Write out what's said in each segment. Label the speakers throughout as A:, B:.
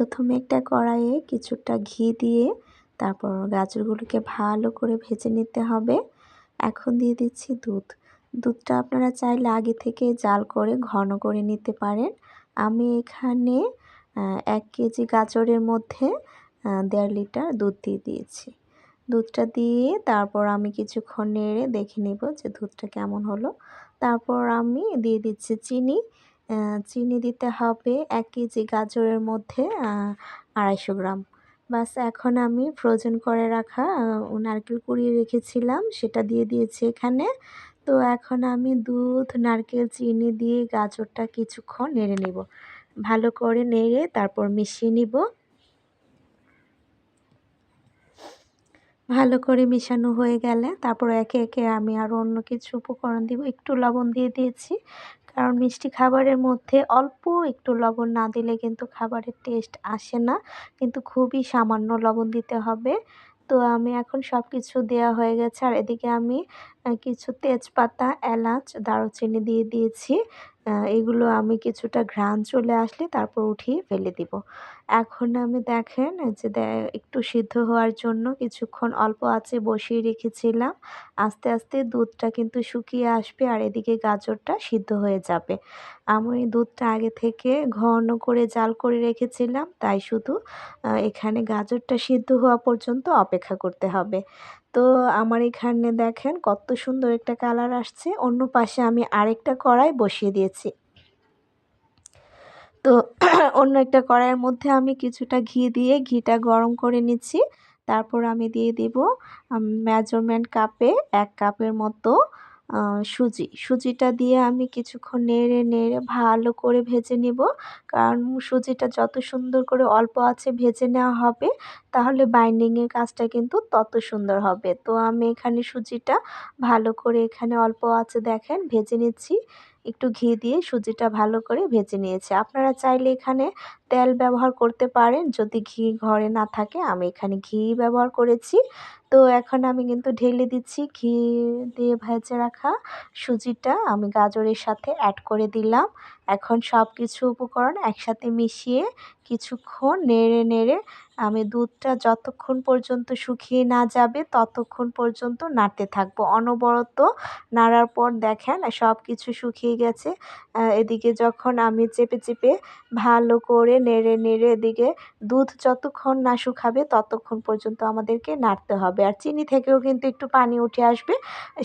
A: প্রথমে একটা কড়াইয়ে কিছুটা ঘি দিয়ে তারপর গাজরগুলোকে ভালো করে ভেজে নিতে হবে। এখন দিয়ে দিচ্ছি দুধ। দুধটা আপনারা চাইলে আগে থেকে জাল করে ঘন করে নিতে পারেন। আমি এখানে এক কেজি গাজরের মধ্যে দেড় লিটার দুধ দিয়ে দিয়েছি। দুধটা দিয়ে তারপর আমি কিছুক্ষণ নেড়ে দেখে নেব যে দুধটা কেমন হলো। তারপর আমি দিয়ে দিচ্ছি চিনি। চিনি দিতে হবে এক কেজি গাজরের মধ্যে আড়াইশো গ্রাম। বাস এখন আমি ফ্রোজেন করে রাখা নারকেল কুড়িয়ে রেখেছিলাম, সেটা দিয়ে দিয়েছি এখানে। তো এখন আমি দুধ, নারকেল, চিনি দিয়ে গাজরটা কিছুক্ষণ নেড়ে নেব। ভালো করে নেড়ে তারপর মিশিয়ে নিব। ভালো করে মিশানো হয়ে গেলে তারপর একে একে আমি আরও অন্য কিছু উপকরণ দিব। একটু লবণ দিয়ে দিয়েছি। কারণ মিষ্টি খাবারের মধ্যে অল্প একটু লবণ না দিলে কিন্তু খাবারের টেস্ট আসে না। কিন্তু খুবই সামান্য লবণ দিতে হবে। তো আমি এখন সব কিছু দেওয়া হয়ে গেছে। আর এদিকে আমি কিছু তেজপাতা, এলাচ, দারুচিনি দিয়ে দিয়েছি। এগুলো আমি কিছুটা ঘ্রাণ চলে আসলে তারপর উঠিয়ে ফেলে দিব। এখন আমি দেখেন যে একটু সিদ্ধ হওয়ার জন্য কিছুক্ষণ অল্প আছে বসিয়ে রেখেছিলাম। আস্তে আস্তে দুধটা কিন্তু শুকিয়ে আসবে আর এদিকে গাজরটা সিদ্ধ হয়ে যাবে। আমি দুধটা আগে থেকে ঘন করে জাল করে রেখেছিলাম, তাই শুধু এখানে গাজরটা সিদ্ধ হওয়া পর্যন্ত অপেক্ষা করতে হবে। তো আমার এখানে দেখেন কত সুন্দর একটা কালার আসছে। অন্য পাশে আমি আরেকটা কড়াই বসিয়ে দিয়েছি। তো অন্য একটা কড়াইয়ের মধ্যে আমি কিছুটা ঘি দিয়ে ঘিটা গরম করে নিচ্ছি। তারপর আমি দিয়ে দিব মেজারমেন্ট কাপে এক কাপের মতো সুজি। সুজিটা দিয়ে আমি কিছুক্ষণ নেড়ে নেড়ে ভালো করে ভেজে নিব। কারণ সুজিটা যত সুন্দর করে অল্প আছে ভেজে নেওয়া হবে তাহলে বাইন্ডিংয়ের কাজটা কিন্তু তত সুন্দর হবে। তো আমি এখানে সুজিটা ভালো করে এখানে অল্প আছে দেখেন, ভেজে নিচ্ছি। একটু ঘি দিয়ে সুজিটা ভালো করে ভেজে নিয়েছি। আপনারা চাইলে এখানে তেল ব্যবহার করতে পারেন, যদি ঘি ঘরে না থাকে। আমি এখানে ঘি ব্যবহার করেছি। তো এখন আমি কিন্তু ঢেলে দিচ্ছি, ঘি দিয়ে ভেজে রাখা সুজিটা। আমি গাজরের সাথে অ্যাড করে দিলাম। এখন সব কিছু উপকরণ একসাথে মিশিয়ে কিছুক্ষণ নেড়ে নেড়ে আমি দুধটা যতক্ষণ পর্যন্ত শুকিয়ে না যাবে ততক্ষণ পর্যন্ত নাড়তে থাকব। অনবরত নাড়ার পর দেখেন সব কিছু শুকিয়ে গেছে। এদিকে যখন আমি চেপে চেপে ভালো করে নেড়ে নেড়ে এদিকে দুধ যতক্ষণ না শুকাবে ততক্ষণ পর্যন্ত আমাদেরকে নাড়তে হবে। আর চিনি থেকেও কিন্তু একটু পানি উঠে আসবে।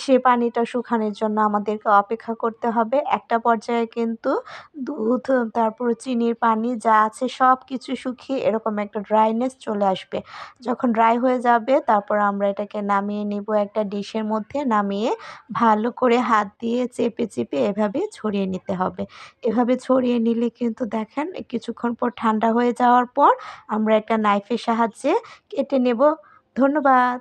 A: সে পানিটা শুকানোর জন্য আমাদেরকে অপেক্ষা করতে হবে। একটা পর্যায়ে কিন্তু দুধ, তারপর চিনির পানি যা আছে সব কিছু শুকিয়ে এরকম একটা ড্রাইনেস চলে আসবে। যখন ড্রাই হয়ে যাবে, তারপর আমরা এটাকে নামিয়ে নিব একটা ডিশের মধ্যে, নামিয়ে ভালো করে হাত দিয়ে চেপে চেপে এভাবে ছড়িয়ে নিতে হবে। এভাবে ছড়িয়ে নিলে কিন্তু দেখেন, কিছুক্ষণ পর ঠান্ডা হয়ে যাওয়ার পর আমরা একটা নাইফের সাহায্যে কেটে নেব। ধন্যবাদ!